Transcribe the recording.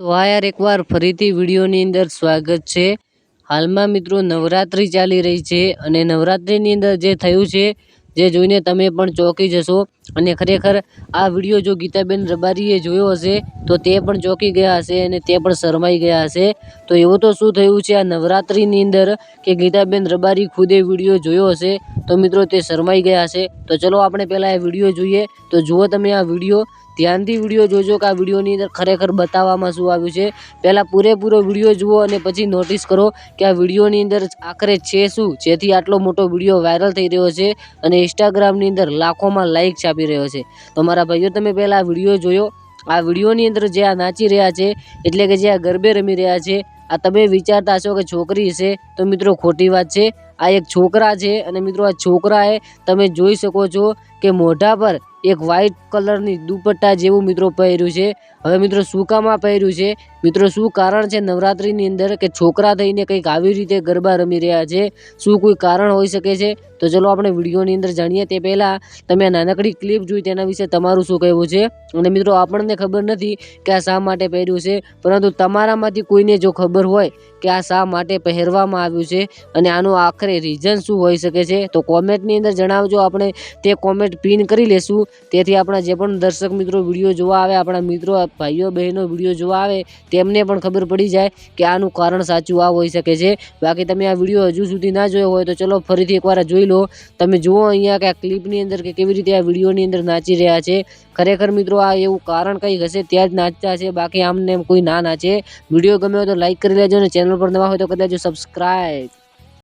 તો આ યાર એકવાર ફરીથી વિડીયોની અંદર સ્વાગત છે. હાલમાં મિત્રો નવરાત્રિ ચાલી રહી છે અને નવરાત્રિની અંદર જે થયું છે, જે જોઈને તમે પણ ચોંકી જશો. અને ખરેખર આ વીડિયો જો ગીતાબેન રબારીએ જોયો હશે, તો તે પણ ચોંકી ગયા હશે અને તે પણ શરમાઈ ગયા હશે. તો એવું તો શું થયું છે, આ નવરાત્રિની અંદર કે ગીતાબેન રબારી ખુદે વીડિયો જોયો હશે, તો મિત્રો તે શરમાઈ ગયા હશે. તો ચલો આપણે પહેલાં એ વીડિયો જોઈએ. તો જુઓ તમે આ વીડિયો ધ્યાનથી વીડિયો જોજો કે આ વિડીયોની અંદર ખરેખર બતાવવામાં શું આવ્યું છે. પહેલાં પૂરેપૂરો વીડિયો જુઓ અને પછી નોટિસ કરો કે આ વિડીયોની અંદર આખરે છે શું? જેથી આટલો મોટો વીડિયો વાયરલ થઈ રહ્યો છે અને ઇન્સ્ટાગ્રામની અંદર લાખોમાં લાઇક છાપી રહ્યો છે. તો મારા ભાઈઓ, તમે પહેલાં આ વીડિયો જોયો. આ વિડીયોની અંદર જે આ નાચી રહ્યા છે, એટલે કે જે આ ગરબે રમી રહ્યા છે, આ તમે વિચારતા હશો કે છોકરી હશે, તો મિત્રો ખોટી વાત છે. આ એક છોકરા છે અને મિત્રો આ છોકરાએ તમે જોઈ શકો છો કે મોઢા પર એક વ્હાઈટ કલરની દુપટ્ટા જેવું મિત્રો પહેર્યું છે. હવે મિત્રો શું કામમાં પહેર્યું છે? મિત્રો શું કારણ છે નવરાત્રિની અંદર કે છોકરા થઈને કંઈક આવી રીતે ગરબા રમી રહ્યા છે? શું કોઈ કારણ હોઈ શકે છે? તો ચલો આપણે વિડીયોની અંદર જાણીએ તે પહેલાં તમે નાનકડી ક્લિપ જોઈ તેના વિશે તમારું શું કહેવું છે? અને મિત્રો આપણને ખબર નથી કે આ શા માટે પહેર્યું છે, પરંતુ તમારામાંથી કોઈને જો ખબર હોય કે આ શા માટે પહેરવામાં આવ્યું છે અને આનું આખરે રીઝન શું હોઈ શકે છે? તો કોમેન્ટની અંદર જણાવજો, આપણે તે કોમેન્ટ પિન કરી લેશું. તેથી આપણા જે પણ દર્શક મિત્રો વીડિયો જોવા આવે, આપણા મિત્રો, ભાઈઓ, બહેનો વીડિયો જોવા આવે, તેમને પણ ખબર પડી જાય કે આનું કારણ સાચું આ હોઈ શકે છે. બાકી તમે આ વીડિયો હજુ સુધી ના જોયો હોય તો ચલો ફરીથી એકવાર જોઈ લો. તમે જુઓ અહીંયા કે આ ક્લિપની અંદર કે કેવી રીતે આ વિડીયોની અંદર નાચી રહ્યા છે. ખરેખર મિત્રો આ એવું કારણ કંઈક હશે, ત્યાં જ નાચતા છે બાકી આમને એમ કોઈ ના નાચે. વીડિયો ગમ્યો તો લાઈક કરી લેજો અને ચેનલ પર નવા હોય તો કદાચ સબસ્ક્રાઈબ